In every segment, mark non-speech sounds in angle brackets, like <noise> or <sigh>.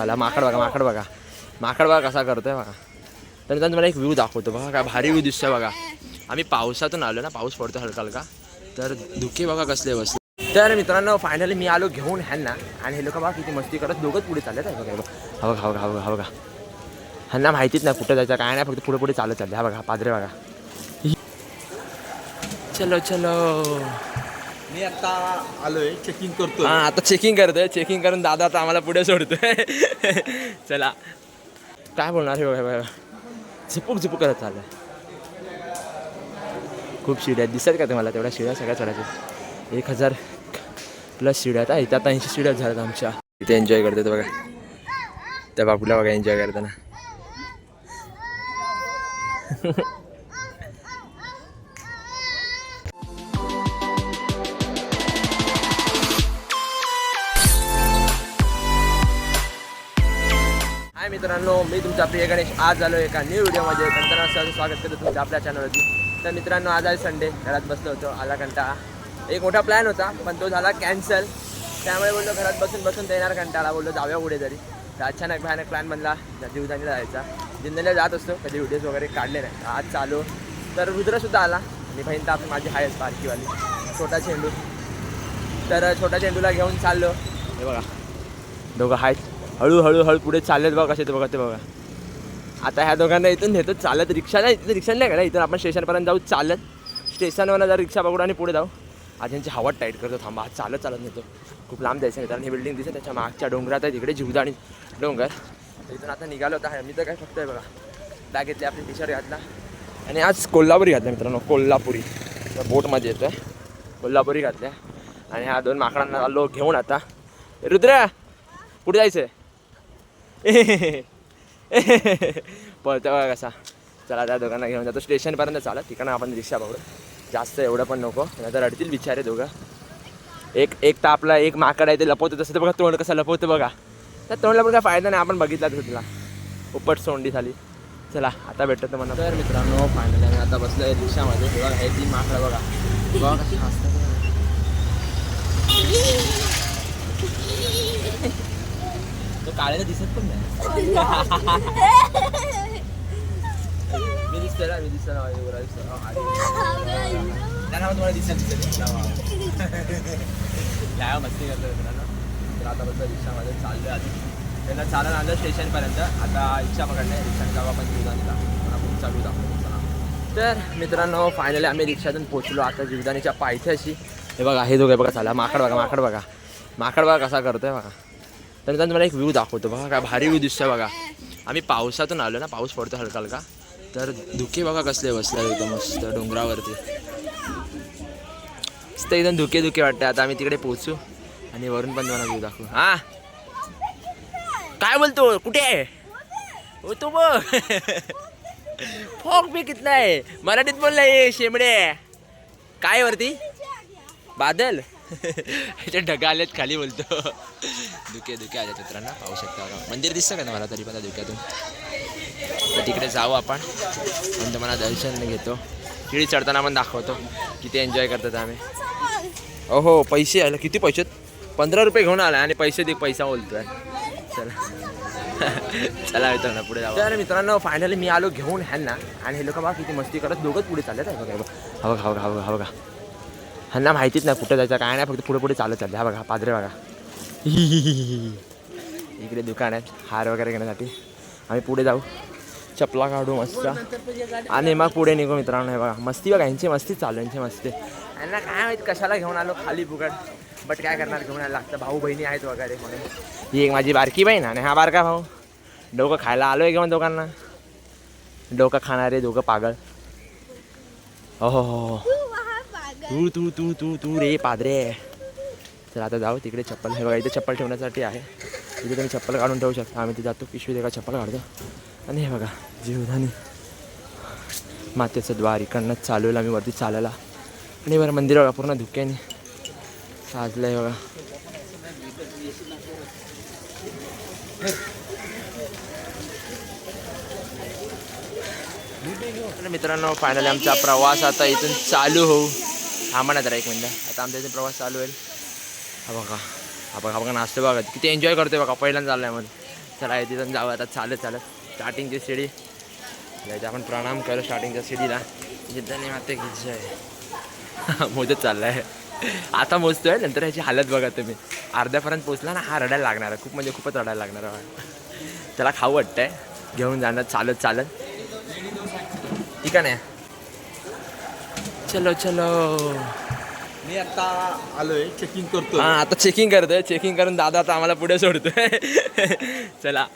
चालला माकड बघा माकड बघा. माकड बघा कसा करतोय बघा. तर मित्रांनो तुम्हाला एक व्ह्यू दाखवतो बघा. काय भारी व्ह्यू दिसतोय बघा. आम्ही पावसातून आलो ना पाऊस पडतो हलका हलका तर धुके बघा कसले बसले. तर मित्रांनो फायनली मी आलो घेऊन ह्यांना. आणि हे लोक बघा किती मस्ती करत दोघंच पुढे चालले आहे बघा हा बघा हा बघा हा बघा हा बघा. ह्यांना माहितीच नाही कुठं जायचं काय नाही फक्त पुढे पुढे चालत चालले. हा बघा पादरे बघा. चलो चलो. मी आता आलोय चेकिंग करतो हा आता चेकिंग करतोय. चेकिंग करून दादा आता आम्हाला पुढे सोडतोय. चला. काय बोलणार हे बघा झिपूक झुपूक करत चाललंय. खूप शिड्या आहेत. दिसत का तुम्हाला? तेवढ्या शिड्या सगळ्या चढायच्या. एक हजार प्लस शिड्या आहेत. हा, इथं आता ऐंशी शिड्या झाल्यात आमच्या. इथे एन्जॉय करतात बघा. त्या बापूला बघा एन्जॉय करताना. <laughs> मित्रांनो मी तुमचा प्रिय गणेश. आज आलो एका न्यू व्हिडिओमध्ये नंतर सहज स्वागत करतो तुमच्या आपल्या चॅनलवरती तर मित्रांनो आज आहे संडे घरात बसलो होतो आला कंटाळा. एक मोठा प्लॅन होता पण तो झाला कॅन्सल त्यामुळे बोललो घरात बसून बसून देणार येणार कंटाळा. बोललो जाऊया पुढे तरी. तर अचानक भयानक प्लॅन बनला. जीवदानीला जायचा. जिंदनीला जात असतो कधी व्हिडिओज वगैरे काढले नाही. आज चालू. तर रुद्रसुद्धा आला. आणि बहीण तर आपली माझी आहेच बारकीवाली छोटा चेंडू. तर छोटा चेंडूला घेऊन चाललो. हे बघा. दोघं आहेत. हळूहळू हळू पुढे चाललेत बघा कसे ते बघा ते बघा. आता ह्या दोघांना इथून नेतो चालत रिक्षा नाही इथं रिक्षा नाही का इथून आपण स्टेशनपर्यंत जाऊ चालत. स्टेशनवर जर रिक्षा पकडू आणि पुढे जाऊ. आज यांची हवा टाईट करतो थांबा आज चालत चालत नेतो. खूप लांब जायचं कारण ही बिल्डिंग दिसते त्याच्या मागच्या डोंगरात आहे तिकडे जिवदाणी डोंगर. इथून आता निघालो होता मी तर काय फक्त आहे बघा. बॅग घेतली आपली टी शर्ट घातला. आणि आज कोल्हापुरी घातला मित्रांनो कोल्हापुरी. बोटमध्ये येतो आहे कोल्हापुरी घातल्या. आणि ह्या दोन माकडांना आलो घेऊन आता. रुद्र कुठे जायचं आहे <laughs> पळतो बघा कसा. चला त्या दोघांना घेऊन जातो. स्टेशनपर्यंत चालत तिकडनं आपण रिक्षा पकडू जास्त एवढं पण नको नाही तर बिचारे दोघं. एक एक तर आपला एक माकड आहे ते लपवतो तसं तर बघा तोंड कसं लपवतं बघा. त्या तोंडला पण काय फायदा नाही आपण बघितला तसं तिला उपट सोंडी झाली. चला आता भेटतो तुम्हाला. तर मित्रांनो फायनल आहे आता बसलो आहे रिक्षामध्ये बघा हे ती माकडं बघा. बघा कशी बघा. तो काळ्याला दिसत पण नाही. मी दिसतोय मी दिसतो ना माझ्या ना. तुम्हाला दिसत दिसत काय मस्ती करतो मित्रांनो. तर आता बसलो रिक्षामध्ये चाललोय आधी. त्यांना चालत आलं स्टेशनपर्यंत. आता रिक्षा पकडणे रिक्षाने जाऊ आपण जीवदानी आपण चालू दाखवतो तर मित्रांनो फायनली आम्ही रिक्षातून पोहोचलो. आता जीवदानीच्या पायथ्याशी. हे बघा हे दोघे बघा चाला. माकड बघा माकड बघा. माकड बघा कसा करतोय बघा. तर मित्रांनो तुम्हाला एक व्ह्यू दाखवतो बघा काय भारी व्ह्यू दिसतोय बघा. आम्ही पावसातून आलो ना पाऊस पडतो हलका हलका. तर धुके बघा कसले बसले एकदम मस्त डोंगरावरती. मस्त एकदम धुके धुके वाटते आता आम्ही तिकडे पोहोचू आणि वरून पण तुम्हाला व्ह्यू दाखवू. हा? काय बोलतो? कुठे आहे? हो तू बघ. फोक बी कितना आहे? मराठीत बोललाय शेमडे काय वरती? बादल. <laughs> ह्याच्या ढगा खाली बोलतो. धुके धुके आले मित्रांना पाहू शकता मंदिर दिसतं का तुम्हाला तरी पण त्या धुक्यातून? तर तिकडे जाऊ आपण. आणि तुम्हाला दर्शन घेतो. शिडी चढताना पण दाखवतो. किती एन्जॉय करतात आम्ही. अहो पैसे आले. किती पैसे? पंधरा रुपये घेऊन आला आणि पैसे दे पैसा बोलतोय. चला. <laughs> चला ना पुढे जाऊ. तर मित्रांनो फायनली मी आलो घेऊन ह्यांना. आणि हे लोक बघा किती मस्ती करत. दोघंच पुढे चालले आहेत बघा बघा हा बघा हा बघा हा बघा. ह्यांना माहितीच नाही कुठं जायचं काय नाही. फक्त पुढे पुढे चालत चालले. हा बघा पादरे बघा. <laughs> इकडे दुकान आहेत हार वगैरे घेण्यासाठी. आम्ही पुढे जाऊ. चपला काढू मस्त. आणि मग पुढे निघू मित्रांनो हे बघा. मस्ती बघा यांची मस्ती चालू यांची मस्ती. यांना काय माहीत कशाला घेऊन आलो खाली फुकट. बट काय करणार घेऊन यायला लागतं भाऊ बहिणी आहेत वगैरे म्हणून. ही एक माझी बारकी बहीण आणि हा बारका भाऊ. डोकं खायला आलो आहे घेऊन दोघांना? डोकं खाणारे दोघं पागल. हो हो हो तू तू तू तू तू रे पादरे. तर आता जाऊ तिकडे चप्पल. हे बघा इथे चप्पल ठेवण्यासाठी आहे. इथे तुम्ही चप्पल काढून ठेवू शकता. आम्ही ते जातो. पिशवी एका चप्पल काढतो. आणि हे बघा जीवधानी मातेचं द्वार इकडनं चालू आहे आम्ही वरती चालायला आणि बरं मंदिर बघा पूर्ण धुक्याने साजलं आहे बघा मित्रांनो फायनली आमचा प्रवास आता इथून चालू होऊ. थांबा ना जरा एक मिनटं. आता आमचा इथून प्रवास चालू होईल. हा बघा. हा बघा बघा नाश्ते बघा. किती एन्जॉय करतोय बघा पहिल्यांदा चाललाय मग चला इथे तिथं जाऊ आता. चालत चालत स्टार्टिंगची शिडी जायचं आपण प्रणाम करू स्टार्टिंगच्या शिडीला जिद्दाने माते घ्यायची आहे मोजत आहे आता मोजतोय नंतर ह्याची हालत बघा तुम्ही. अर्ध्यापर्यंत पोचला ना हा रडायला लागणार आहे. खूप म्हणजे खूपच रडायला लागणार आहे <laughs> त्याला खाऊ वाटतंय. घेऊन जाणार चालत चालत. ठीक आहे ना? चलो चलो. मी आता आलोय चेकिंग करतोय. हा आता चेकिंग करतोय. चेकिंग करून दादा आता आम्हाला पुढे सोडतोय. <laughs> चला.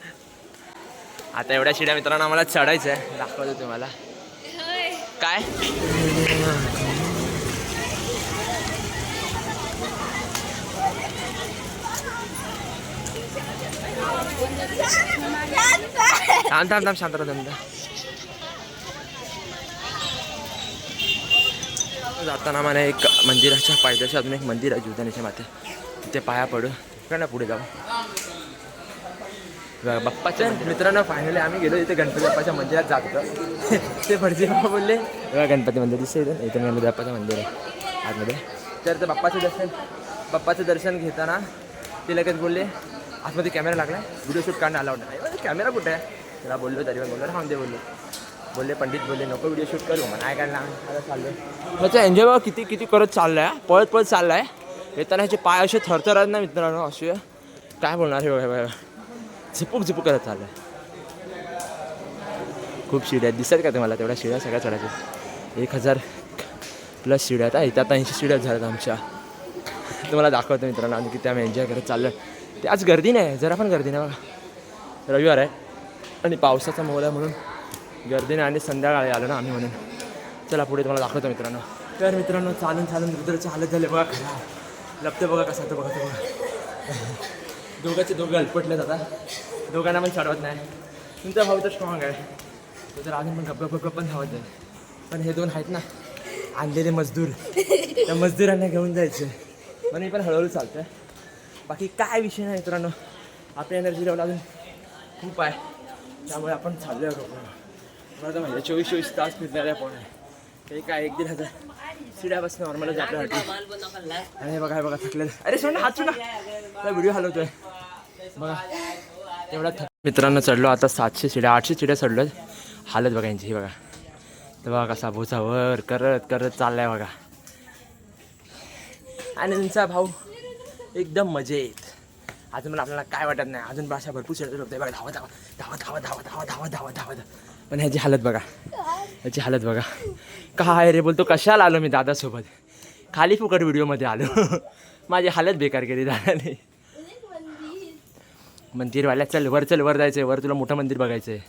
आता एवढ्या शिड्या मित्रांनो आम्हाला चढायचं आहे दाखवतो तुम्हाला. काय? थांब थांब थांब शांत राहा, थांब थांब. जाताना मला एक मंदिराच्या पायथ्याशी अजून एक मंदिर आहे जुदानीच्या माते तिथे पाया पडू. का ना पुढे जाऊ. बाप्पाच्या मित्रांनो फायनली आम्ही गेलो इथे गणपती बाप्पाच्या मंदिरात जातो <laughs> ते भटजी बाबा बोलले गणपती मंदिर दिसते इथे. इथे गणपती बाप्पाचं मंदिर आहे आतमध्ये. तर ते बाप्पाचं दर्शन बाप्पाचं दर्शन घेताना ते लगेच बोलले आतमध्ये कॅमेरा लागला व्हिडिओ शूट काढणं आला होता कॅमेरा कुठे आहे? त्याला बोललो तरी पण बोललो राहून दे बोललो. बोलले पंडित बोलले नको व्हिडिओ शूट करू. मग नाही काढला आता चाललो त्याचा एन्जॉय बाबा किती किती करत चाललाय आहे पळत पळत चाललाय. येताना ह्याचे पाय असे थरथरत ना मित्रांनो असे. काय बोलणार हे बघा झिपूक झिपूक करत चाललाय. खूप शिड्या आहेत. का तुम्हाला? तेवढ्या शिड्या सगळ्या चढायच्या. एक हजार प्लस शिड्या आहेत. हा. आता ऐंशी शिड्या झाल्यात आमच्या. तुम्हाला दाखवतो मित्रांनो आम्ही किती आम्ही एन्जॉय करत चाललो ते आज गर्दी नाही जरा पण गर्दी नाही बघा. रविवार आहे. आणि पावसाचा मोल आहे म्हणून. गर्दीने आणि संध्याकाळी आलो ना आम्ही म्हणून. चला पुढे तुम्हाला दाखवतो मित्रांनो. तर मित्रांनो चालून चालून रुद्रचे हालत झाले बघा. खरा लपते बघा कसा तो बघा तो बघा दोघांचे दोघं अल्पटले जातात दोघांना पण चढवत नाही. तुमचा भाऊ तर स्ट्रॉंग आहे. तर अजून पण गप्प गप्प पण धावत आहे पण हे दोन आहेत ना आणलेले मजदूर. त्या मजदुरांना घेऊन जायचे. पण मी पण हळूहळू चालतोय. बाकी काय विषय नाही मित्रांनो. आपली एनर्जी लेवल अजून खूप आहे. त्यामुळे आपण चाललोय मला माहिती म्हणजे चोवीस चोवीस तास फिरणाऱ्या पण आहे काय एक दीड हजार. शिड्यापासून बस नॉर्मलच आपल्यासाठी आणि बघा बघा थकलेलं. अरे सोड हात सोड ना. व्हिडिओ हलवतोय. बघा एवढा थक मित्रांनो चढलो आता सातशे शिड्या आठशे चिड्या चढलो. हालत बघा यांची बघा. तर बघा कसा भोसा वर करत करत चाललाय बघा. आणि त्यांचा भाऊ. एकदम मजेत. अजून मला आपल्याला काय वाटत नाही. अजून भाषा भरपूर चढत बघा धावा धावा धावत धावा धावा धावा धावा धावा धावत. पण ह्याची हालत बघा. ह्याची हालत बघा. काय रे बोलतो कशाला आलो मी दादासोबत? खाली फुकट व्हिडिओमध्ये आलो. <laughs> माझी हालत बेकार केली दादाने. मंदिरवाल्या चल वर चल वर जायचंय वर तुला मोठं मंदिर बघायचं आहे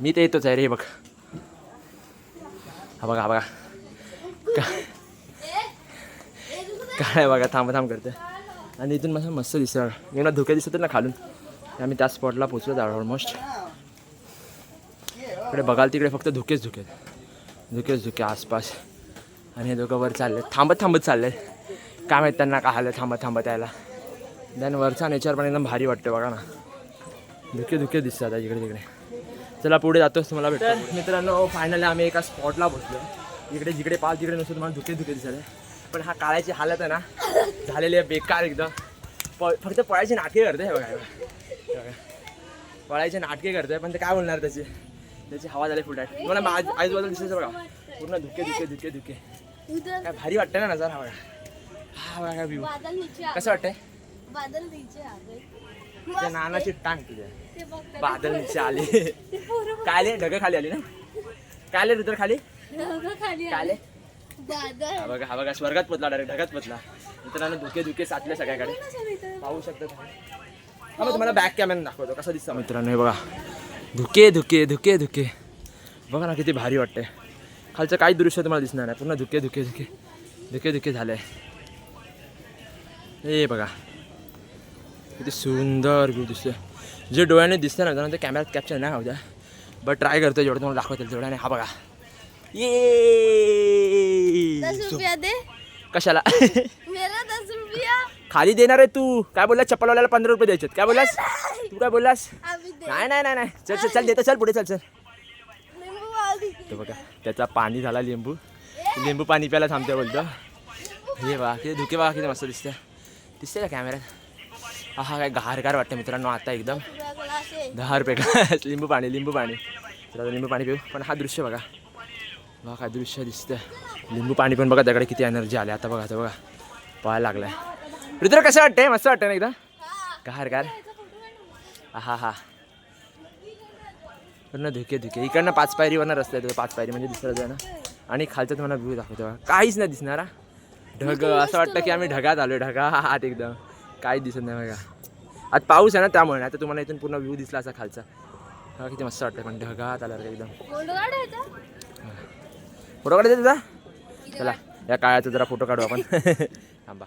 मी तर येतोच आहे रे बघ. हा बघा हा बघा. काय बघा थांब थांब करते. आणि इथून मला मस्त दिसतं एवढा धुके दिसत ना खालून. आम्ही त्या स्पॉटला पोचलो जाऊ ऑलमोस्ट इकडे बघाल तिकडे फक्त धुकेच धुके धुकेच धुके आसपास. आणि हे दोघं वर चालले थांबत थांबत चालले काय माहीत त्यांना काय आलं थांबत थांबत यायला. देन वरचा नेचर पण एकदम भारी वाटतं बघा ना. धुके धुके दिसतात आता इकडे तिकडे. चला पुढे जातोच तुम्हाला भेटतो. मित्रांनो फायनली आम्ही एका स्पॉटला बसलो इकडे जिकडे पाच तिकडे नसतो तुम्हाला धुके धुके दिसत पण हा काळ्याची हालत आहे ना झालेली आहे बेकार एकदम. प फक्त पळायचे नाटके करते हे बघा बघा. पळायचे नाटके करते पण ते काय बोलणार त्याची? त्याची हवा झाली फुल टाईट मला आज आजूबाजूला दिसायचं बघा. पूर्ण धुके धुके धुके धुके. उधर काय भारी वाटतं ना नजर हा बघा हा बघा व्ह्यू बादल नीचे आ कसं वाटतंय? बादल नीचे आ गए त्या नानाची टांग तुझ्या बादल नीचे आले. काय आले ढग खाली आली ना? काय आले रुद्र खाली? ढग खाली काय आले. आले बादल. हा बघा हा बघा स्वर्गात पोचला डायरेक्ट ढगात पोचला. मित्रांनो धुके धुके साचले सगळ्याकडे. पाहू शकता तुम्ही. हा मग तुम्हाला बॅक कॅमेरा दाखवतो कसं दिसतं मित्रांनो हे बघा. धुके धुके धुके धुके. बघा ना किती भारी वाटते खालचं काहीच दृश्य तुम्हाला दिसणार नाही. पूर्ण धुके धुके धुके. धुके धुके झाले हे बघा. किती सुंदर व्ह्यू दिसतोय. जे डोळ्याने दिसतं ना ते कॅमेऱ्यात कॅप्चर नाही होऊ द्या. बट ट्राय करतो जेवढं तुम्हाला दाखवता येईल तेवढ्याने हा बघा. ये! कशाला? खाली देणार आहे तू. काय बोललास? चप्पलवाल्याला पंधरा रुपये द्यायचे काय बोललास? तू काय बोललास? नाही नाही नाही नाही. चल चल चल देतो चल पुढे चल चल. तो बघा त्याचा पाणी झाला लिंबू. लिंबू पाणी प्यायला थांबते बोलतो. हे बघा किती धुके बघा किती मस्त दिसते दिसते का कॅमेऱ्यात हा काय गार गार वाटतं मित्रांनो आता एकदम. दहा रुपये का <laughs> लिंबू पाणी लिंबू पाणी. तर लिंबू पाणी पिऊ. पण हा दृश्य बघा. बघा काय दृश्य दिसतंय. लिंबू पाणी पण बघा त्याकडे किती एनर्जी आली आता बघा आता बघा. पळायला लागलाय. रुद्र कसं वाटतंय? मस्त वाटतं ना एकदा? गार गार हा हा. पूर्ण धुके धुके. इकडनं पाच पायरीवरनं रस्ता येतो पाच पायरी म्हणजे दुसरं जाणं आणि खालचं तुम्हाला व्ह्यू दाखवतो. काहीच नाही दिसणार. ढग असं वाटतं की आम्ही ढगात आलोय ढगा आत एकदम. काहीच दिसत नाही बघा. आज पाऊस आहे ना त्यामुळे आता तुम्हाला इथून पूर्ण व्ह्यू दिसला असा खालचा. हा किती मस्त वाटतं पण ढगात आला एकदम. फोटो काढायचा तुझा? चला या काळाचा जरा फोटो काढू आपण. <laughs> थांबा.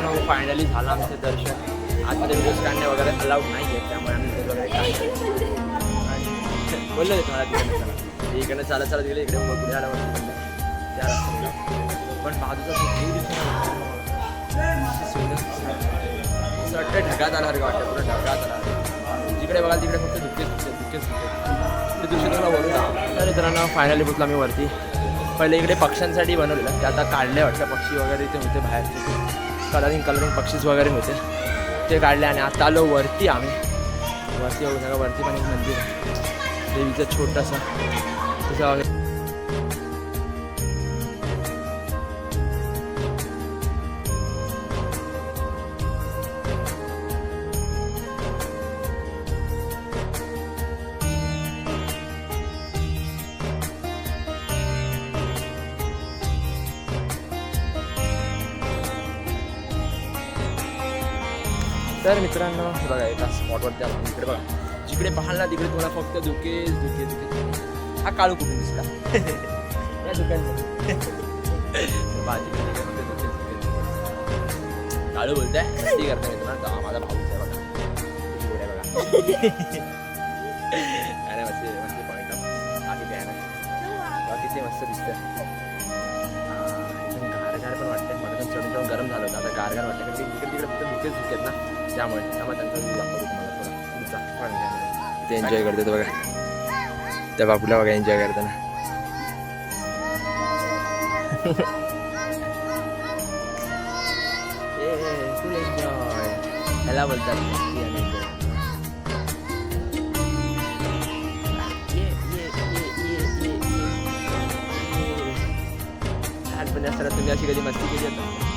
मित्रांनो फायनली झालं आमचं दर्शन. आतमध्ये व्हिडिओज काढणे वगैरे अलाउड नाही आहे त्यामुळे आम्ही व्हिडिओ वगैरे काढले आणि बोललो तुम्हाला तिकडे तिकडनं चला इकडनं चालत चालत गेले इकडे मग पुढे आल्यावर त्या रस्त्याने पण बाजूचा जो व्ह्यू दिसतो असं वाटतं ढगात आला रे वाटतं पुढे ढगात आला जिकडे बघाल तिकडे फक्त धुकेच धुके धुकेच धुके. ते दुसरं मला बोलू तर मित्रांनो फायनली पोचलो आम्ही वरती. पहिले इकडे पक्ष्यांसाठी बनवलेलं. ते आता काढले वाटतं पक्षी वगैरे इथे होते बाहेरचे. कलरिंग कलरिंग पक्षीच वगैरे होते ते काढले आणि आता आलो वरती आम्ही. वरती बघू नका वरती पण एक मंदिर आहे. देवीचं छोटंसं. तुझं तर मित्रांनो हे बघा एका स्पॉटवरती आपण इकडे बघा. जिकडे पाहाल ना तिकडे तुम्हाला फक्त धुके धुके धुके हा काळू कुठून दिसला? <laughs> या दुकानमध्ये भाजी <laughs> काळू बोलताय? ती करते मित्रांनो. हा माझा भाऊ आहे बघा. किती बघा. <laughs> अरे मस्त मस्त पॉईंट बाकी काय नाही. बघा किती मस्त दिसतंय. गारगार पण वाटतं चढून गरम झालं होतं. आता गारगार वाटतं कारण की इकडे तिकडे फक्त धुकेच धुकेत ना. त्यामुळे त्यामुळे त्यांचा व्ह्यू दाखवतो तुम्हाला थोडा. तुमचा. ते एन्जॉय करते बघा. त्या बापूला बघा एन्जॉय करताना. <laughs> ह्याला बोलतात मस्ती आणि enjoy. ये, ये, ये, ये, ये, ये. लहानपणी असताना तुम्ही अशी कधी मस्ती केली होता?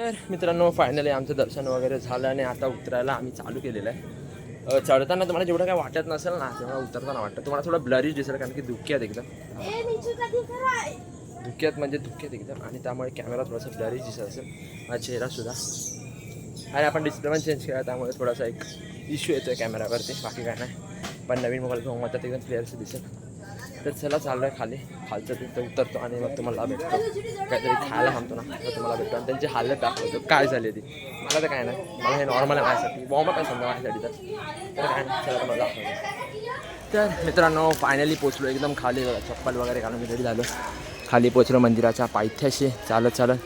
तर मित्रांनो फायनली आमचं दर्शन वगैरे झालं आणि आता उतरायला आम्ही चालू केलेलं आहे. चढताना तुम्हाला जेवढं काय वाटत नसेल ना तेव्हा उतरताना वाटतं. तुम्हाला थोडं ब्लरीच दिसेल कारण की धुक्यात एकदम. धुक्यात म्हणजे धुक्यात एकदम. आणि त्यामुळे कॅमेरा थोडासा ब्लरीच दिसत असेल. माझा चेहरासुद्धा आणि आपण डिस्प्ले पण चेंज केला त्यामुळे थोडासा एक इश्यू येतो आहे कॅमेरावरती बाकी काय नाही. पण नवीन मोबाईल घेऊन तर एकदम क्लिअरच दिसेल. तर चला चाललो आहे खाली. खालचं तिथं उतरतो आणि मग तुम्हाला भेटतो. काहीतरी खायला थांबतो ना मग तुम्हाला भेटतो. आणि त्यांची हालत दाखवतो. काय झाली ती? मला तर काय नाही. मला हे नॉर्मल आहे माझ्यासाठी. वॉर्मअप आहे समजा माझ्यासाठी तर. तर काय नाही. चला तुम्हाला दाखवतो. तर मित्रांनो फायनली पोचलो एकदम खाली चप्पल वगैरे घालून रेडी झालो. खाली पोचलो मंदिराच्या पायथ्याशी. चालत चालत.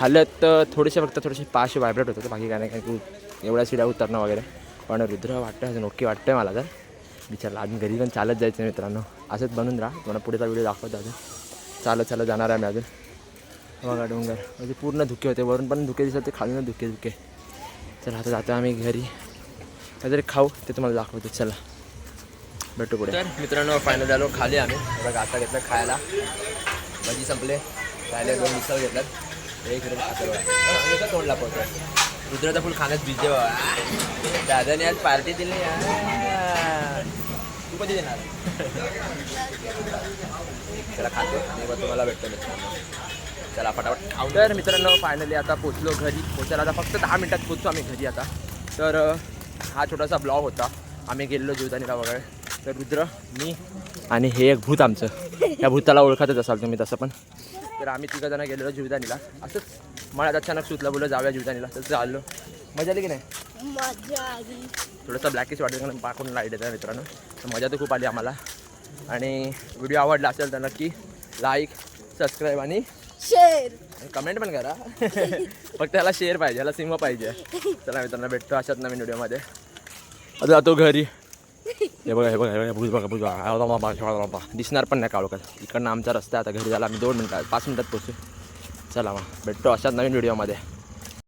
हालत थोडेसे फक्त थोडेसे पाचशे व्हायब्रेट होतं. बाकी काय नाही कारण की एवढ्या शिड्या उतरणं वगैरे. पण रुद्र वाटतं अजून ओके वाटतं मला तर. विचारलं अजून घरी पण चालत जायचं मित्रांनो. असंच बनून राहा. तुम्हाला पुढेचा व्हिडिओ दाखवतो अजून. चालत चालत जाणार आहे मी अजून. बघा डोंगर. म्हणजे पूर्ण धुके होते. वरून पण धुके दिसत ते खालून धुके धुके. चला आता जातो आम्ही घरी. काहीतरी खाऊ ते तुम्हाला दाखवतो. चला. भेटू पुढे. तर मित्रांनो फायनल झालो. खाली आम्ही. बघा आता घेतलं खायला. भजी संपले. खायला दोन मिसळ घेतलं एक रुपये खातो तोंड लापवतो रुद्राचा फुल खाण्यात बिझे दादाने आज पार्टी दिली यार तू कधी देणार चला खातो. आणि मग तुम्हाला भेटतो मित्रांनो. चला फटाफट. तर मित्रांनो फायनली आता पोचलो घरी. पोचायला आता फक्त दहा मिनटात पोचतो आम्ही घरी आता. तर हा छोटासा ब्लॉग होता. आम्ही गेलेलो जीवदानीला वगैरे. तर रुद्र मी आणि हे एक भूत आमचं. या भूताला ओळखतच असाल तुम्ही तसं पण. तर आम्ही तिघंजणं गेलेलो जीवदानीला. असंच मला अचानक सुचलं बोललं जाऊया जीवदानीला. तर चाललो. मजा आली की नाही? मजा आली. थोडंसं ब्लॅकिश वाटेल कारण पाकून लाइट येतं मित्रांनो. तर मजा तर खूप आली आम्हाला. आणि व्हिडिओ आवडला असेल तर नक्की लाईक सबस्क्राईब आणि शेर कमेंट पण करा. <laughs> फक्त त्याला शेअर पाहिजे याला सिंह पाहिजे. चला मित्रांनो भेटतो अशाच नवीन व्हिडिओमध्ये आता जातो घरी. हे बघा हे बघा हे बघा भूज बघा दिसणार पण नाही काळोखात. इकडनं आमचा रस्ता आता घरी झाला आम्ही दोन मिनटात पाच मिनटात पोचू चला मग भेटतो अशाच नवीन व्हिडिओमध्ये